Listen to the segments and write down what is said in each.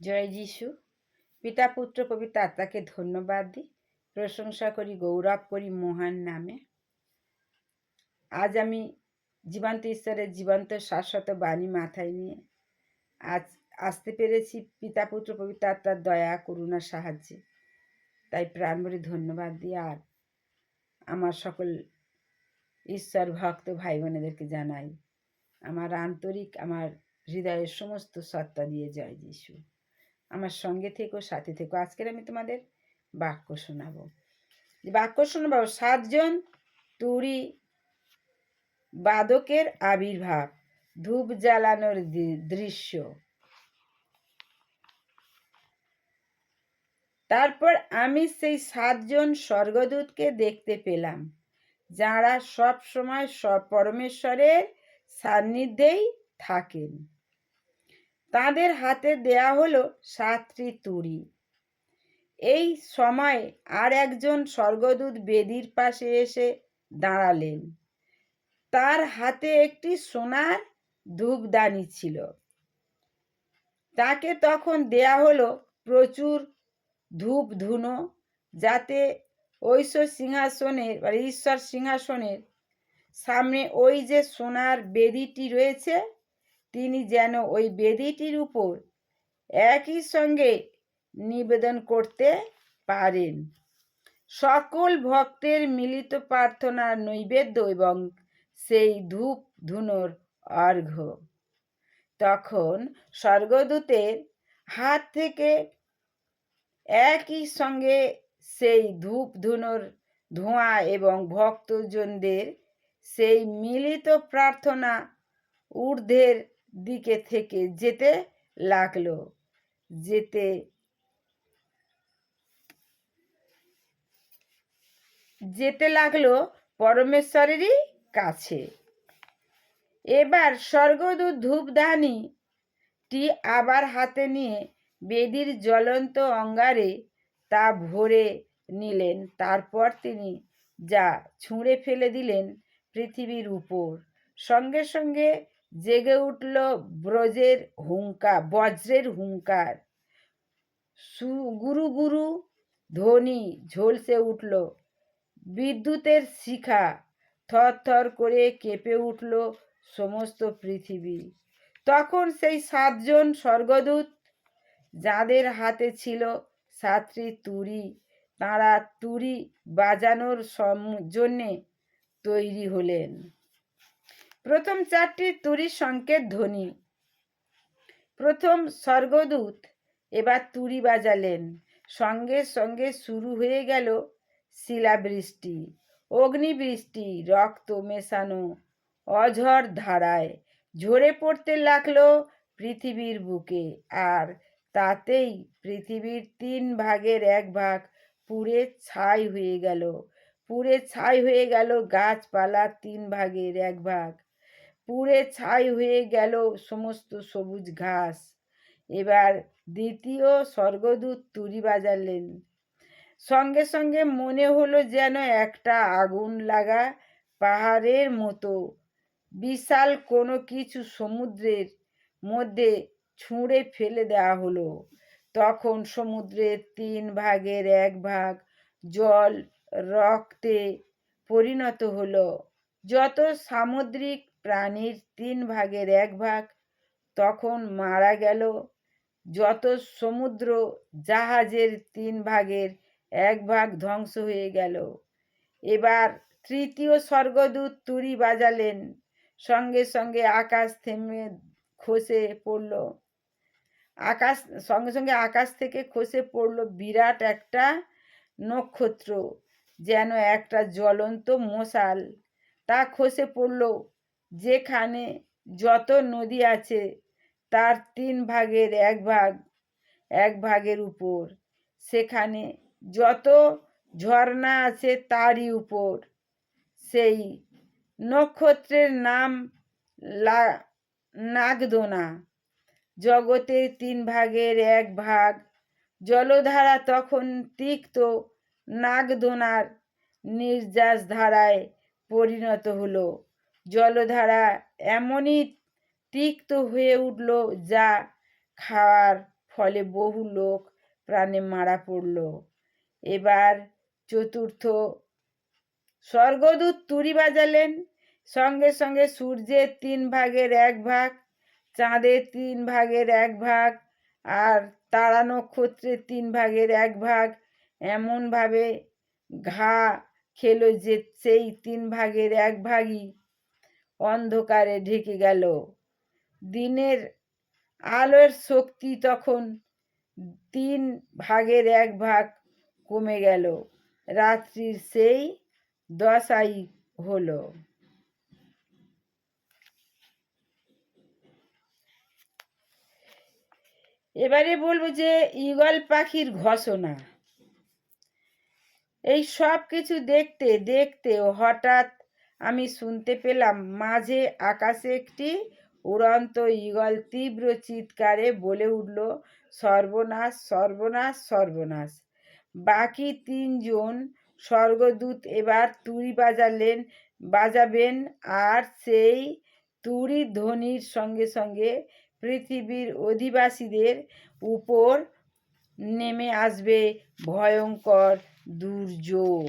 জয় যিশু। পিতা, পুত্র পবিত্র আত্মাকে ধন্যবাদ দিই। প্রশংসা করি, গৌরব করি মহান নামে। আজ আমি জীবন্ত ঈশ্বরের জীবন্ত শাশ্বত বাণী মাথায় নিয়ে আজ আসতে পেরেছি। পিতা, পুত্র পবিত্র আত্মার দয়া, করুণার সাহায্যে। তাই প্রাণ ভরে ধন্যবাদ দিই আর আমার সকল ঈশ্বর ভক্ত ভাই বোনেদেরকে জানাই, আমার আন্তরিক, আমার হৃদয়ের সমস্ত সত্তা দিয়ে জয় যিশু। আমার সঙ্গে থেকো, সাথে থেকো। আজকের আমি তোমাদের বাক্য শোনাবো। বাক্য শোনাবো, সাতজন তুরি বাদকের আবির্ভাব, ধূপ জ্বালানোর দৃশ্য। তারপর আমি সেই সাতজন স্বর্গদূতকে দেখতে পেলাম, যারা সব সময় সব, পরমেশ্বরের সান্নিধ্যেই থাকেন। তাদের হাতে দেয়া হলো সাতটি তুড়ি। এই সময় আর একজন স্বর্গদূত বেদির পাশে এসে দাঁড়ালেন। তার হাতে একটি সোনার ধূপদানি ছিল। তাকে তখন দেয়া হলো প্রচুর ধূপ ধুনো, যাতে ঐশ্বর সিংহাসনের বা ঈশ্বর সিংহাসনের সামনে ওই যে সোনার বেদিটি রয়েছে তিনি যেন ওই বেদিটির উপর একই সঙ্গে নিবেদন করতে পারেন। সকল ভক্তের মিলিত প্রার্থনার নৈবেদ্য এবং সেই ধূপ ধুনোর অর্ঘ্য। তখন স্বর্গদূতের হাত থেকে একই সঙ্গে সেই ধূপ ধুনোর ধোঁয়া এবং ভক্তজনদের সেই মিলিত প্রার্থনা, ঊর্ধ্বের দিকে থেকে যেতে লাগল। যেতে যেতে লাগল পরমেশ্বরেরই কাছে। এবার স্বর্গদূত ধূপদানিটি আবার হাতে নিয়ে বেদির জ্বলন্ত অঙ্গারে তা ভরে নিলেন। তারপর তিনি যা ছুঁড়ে ফেলে দিলেন পৃথিবীর উপর। সঙ্গে সঙ্গে জেগে উঠল ব্রজের হুঙ্কার, বজ্রের হুঙ্কার। সু- গুরু গুরু ধ্বনি ঝলসে উঠল। বিদ্যুতের শিখা থর থর করে কেঁপে উঠল সমস্ত পৃথিবী। তখন সেই সাতজন স্বর্গদূত যাদের হাতে ছিল সাতটি তুরি তারা তুরি বাজানোর জন্যে তৈরি হলেন। প্রথম চারটি তুরির সংকেত ধ্বনি। প্রথম স্বর্গদূত, এবার তুরি বাজালেন। সঙ্গে সঙ্গে শুরু হয়ে গেল শিলাবৃষ্টি, অগ্নিবৃষ্টি, রক্ত মেশানো, অঝর ধারায়। ঝরে পড়তে লাগল পৃথিবীর বুকে, আর তাতেই পৃথিবীর তিন ভাগের এক ভাগ পুড়ে ছাই হয়ে গেল। পুড়ে ছাই হয়ে গেল গাছপালা তিন ভাগের এক ভাগ। পুড়ে ছাই হয়ে গেল সমস্ত সবুজ ঘাস। এবার দ্বিতীয় স্বর্গদূত তুরি বাজালেন। সঙ্গে সঙ্গে মনে হলো যেন একটা আগুন লাগা পাহাড়ের মতো। বিশাল কোনো কিছু সমুদ্রের মধ্যে ছুঁড়ে ফেলে দেওয়া হলো। তখন সমুদ্রের তিন ভাগের এক ভাগ জল রক্তে পরিণত হলো। যত সামুদ্রিক প্রাণীর তিন ভাগের এক ভাগ। তখন মারা গেল যত সমুদ্র, জাহাজের তিন ভাগের এক ভাগ ধ্বংস হয়ে গেল। এবার তৃতীয় স্বর্গদূত তুরি বাজালেন। সঙ্গে সঙ্গে আকাশ থেমে খসে পড়ল। আকাশ, সঙ্গে সঙ্গে আকাশ থেকে খসে পড়ল বিরাট একটা নক্ষত্র, যেন একটা জ্বলন্ত মশাল। তা খসে পড়ল যেখানে যত নদী আছে, তার তিন ভাগের এক ভাগ, এক ভাগের উপর। সেখানে যত ঝর্ণা আছে, তারই উপর। সেই নক্ষত্রের নাম লা, নাগদোনা। জগতের তিন ভাগের এক ভাগ। জলধারা তখন তিক্ত নাগদোনার নির্যাস ধারায় পরিণত হলো। জলধারা এমনই তিক্ত হয়ে উঠল যা খাওয়ার ফলে বহু লোক প্রাণে মারা পড়ল। এবার চতুর্থ স্বর্গদূত তুরি বাজালেন। সঙ্গে সঙ্গে সূর্যের তিন ভাগের এক ভাগ, চাঁদের তিন ভাগের এক ভাগ আর তারা নক্ষত্রের তিন ভাগের এক ভাগ এমনভাবে ঘা খেলো যে সেই তিন ভাগের এক ভাগই অন্ধকারে ঢেকে গেল। দিনের আলোর শক্তি তখন তিন ভাগের এক ভাগ কমে গেল। রাত্রির সেই দশাই হলো। এবারে বলব যে ঈগল পাখির ঘোষণা। এই সব কিছু দেখতে দেখতে হঠাৎ আমি শুনতে পেলাম, মাঝে আকাশে একটি উড়ন্ত ঈগল তীব্র চিৎকারে বলে উঠল, সর্বনাশ সর্বনাশ সর্বনাশ। বাকি তিনজন স্বর্গদূত এবার তুড়ি বাজালেন, বাজাবেন, আর সেই তুড়ি ধ্বনির সঙ্গে সঙ্গে পৃথিবীর অধিবাসীদের উপর নেমে আসবে ভয়ঙ্কর দুর্যোগ।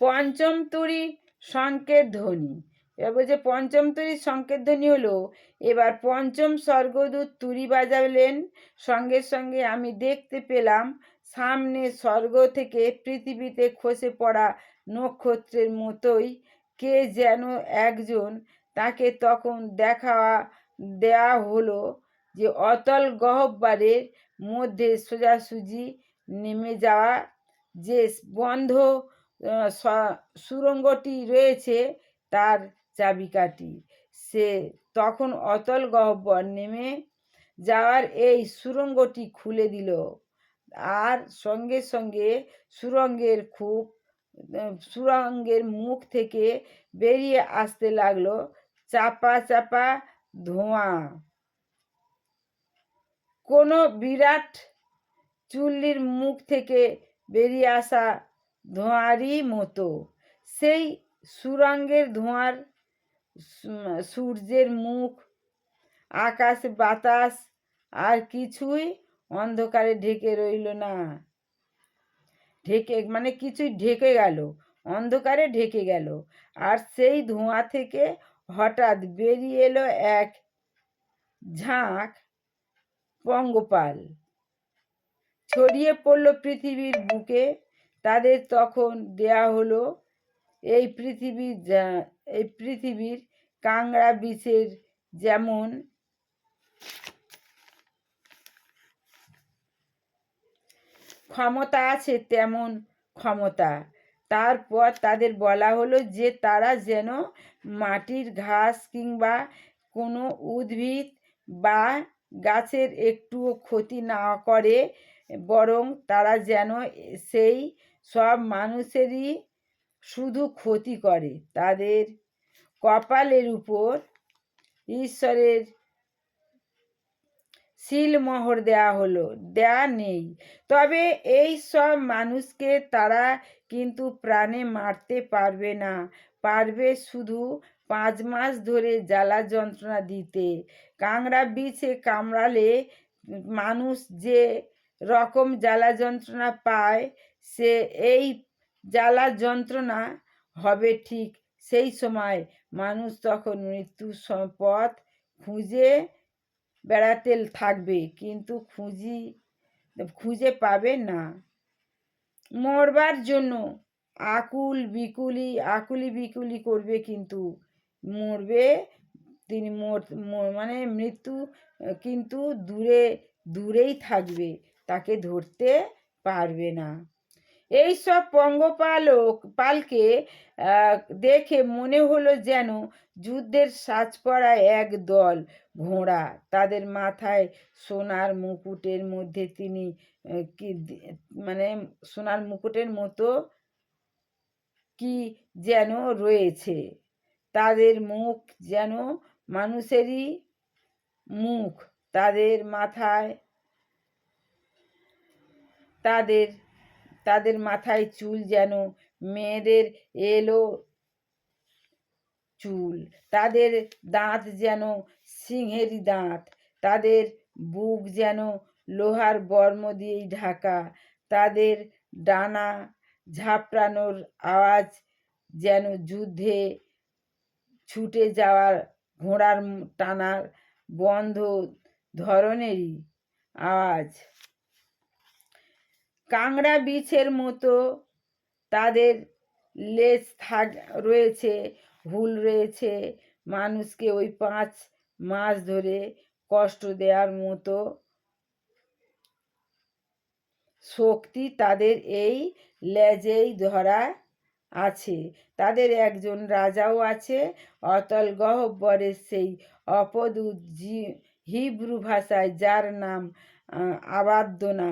পঞ্চম তুরি সংকেত ধ্বনি। এবার বলছে পঞ্চম তুরির সংকেত ধ্বনি হলো, এবার পঞ্চম স্বর্গদূত তুরি বাজালেন। সঙ্গে সঙ্গে আমি দেখতে পেলাম, সামনে স্বর্গ থেকে পৃথিবীতে খসে পড়া নক্ষত্রের মতোই কে যেন একজন তাকে তখন দেখা, দেয়া হলো যে অতল গহ্বরের মধ্যে সোজাসুজি নেমে যাওয়া, যে বন্ধ সুরঙ্গটি রয়েছে তার চাবিকাঠি। সে তখন অতল গহ্বর নেমে যাওয়ার এই সুরঙ্গটি খুলে দিল। আর সঙ্গে সঙ্গে সুরঙ্গের খুব সুরঙ্গের মুখ থেকে বেরিয়ে আসতে লাগল চাপা চাপা ধোঁয়া। কোনো বিরাট চুল্লির মুখ থেকে বেরিয়ে আসা ধোঁয়ারই মতো। সেই সুরঙ্গের ধোঁয়ার সূর্যের মুখ, আকাশ, বাতাস, আর কিছুই অন্ধকারে ঢেকে রইল না। ঢেকে মানে কিছুই ঢেকে গেল, অন্ধকারে ঢেকে গেল। আর সেই ধোঁয়া থেকে হঠাৎ বেরিয়ে এলো এক ঝাঁক পঙ্গপাল। ছড়িয়ে পড়ল পৃথিবীর বুকে। তাদের তখন দেয়া হলো, এই পৃথিবীর এই পৃথিবীর কাংড়া বিষের যেমন ক্ষমতা আছে, তেমন ক্ষমতা। তারপর তাদের বলা হলো যে তারা যেন মাটির ঘাস কিংবা কোনো উদ্ভিদ বা গাছের একটুও ক্ষতি না করে, বরং তারা যেন সেই সব মানুষেরই শুধু ক্ষতি করে। তাদের কপালের উপর ঈশ্বরের সিলমোহর দেয়া হলো, দেয়া নেই। তবে এই সব মানুষকে তারা কিন্তু প্রাণে মারতে পারবে না। পারবে শুধু পাঁচ মাস ধরে জ্বালা যন্ত্রণা দিতে। কাংড়া বিছে কামড়ালে মানুষ যে রকম জ্বালা যন্ত্রণা পায় সে এই জ্বালা যন্ত্রণা হবে ঠিক সেই সময় মানুষ তখন মৃত্যু পথ খুঁজে বেড়াতে থাকবে, কিন্তু খুঁজি, খুঁজে পাবে না। মরবার জন্য আকুল বিকুলি, আকুলি বিকুলি করবে কিন্তু। মরবে, তিনি মর মানে মৃত্যু, কিন্তু দূরে, দূরেই থাকবে, তাকে ধরতে পারবে না। এই সব পঙ্গপালক পালকে দেখে মনে হলো যেন যুদ্ধের সাজ পরা এক দল ঘোড়া। তাদের মাথায় সোনার মুকুটের মধ্যে তিনি কি মানে সোনার মুকুটের মতো কি যেন রয়েছে। তাদের মুখ যেন মানুষেরই মুখ। তাদের মাথায় তাদের তাদের মাথায় চুল যেন, মেয়েদের এলো চুল। তাদের দাঁত যেন সিংহেরই দাঁত। তাদের বুক যেন লোহার বর্ম দিয়েই ঢাকা। তাদের ডানা ঝাপটানোর আওয়াজ যেন যুদ্ধে ছুটে যাওয়ার ঘোড়ার টানার বন্ধ ধরনেরই আওয়াজ। কাংড়া বিছের মতো তাদের লেজ থাক রয়েছে হুল রয়েছে। মানুষকে ওই পাঁচ মাস ধরে কষ্ট দেওয়ার মতো শক্তি তাদের এই লেজেই ধরা আছে। তাদের একজন রাজাও আছে অতল গহ্বরের সেই অপদূত হিব্রু ভাষায় যার নাম আহ, আবাদ্দনা।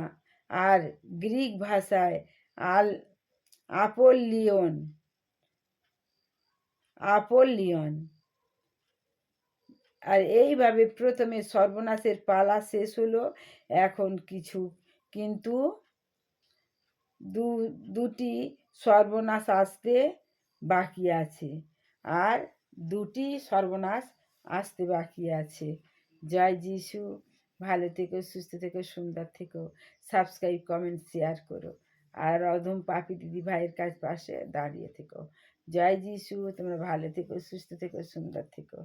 আর গ্রিক ভাষায় আল আপোলিয়ন আপোলিয়ন। আর এইভাবে প্রথমে সর্বনাশের পালা শেষ হলো, এখন কিছু। কিন্তু দু, দুটি সর্বনাশ আসতে বাকি আছে আর দুটি সর্বনাশ আসতে বাকি আছে। জয় যিশু। ভালো থেকো, সুস্থ থেকো, সুন্দর থেকো। সাবস্ক্রাইব কমেন্ট শেয়ার করো। আর অধম পাপি দিদি ভাইয়ের কাছ পাশে দাঁড়িয়ে থেকো। জয় যিশু, তোমরা ভালো থেকো, সুস্থ থেকো, সুন্দর থেকো।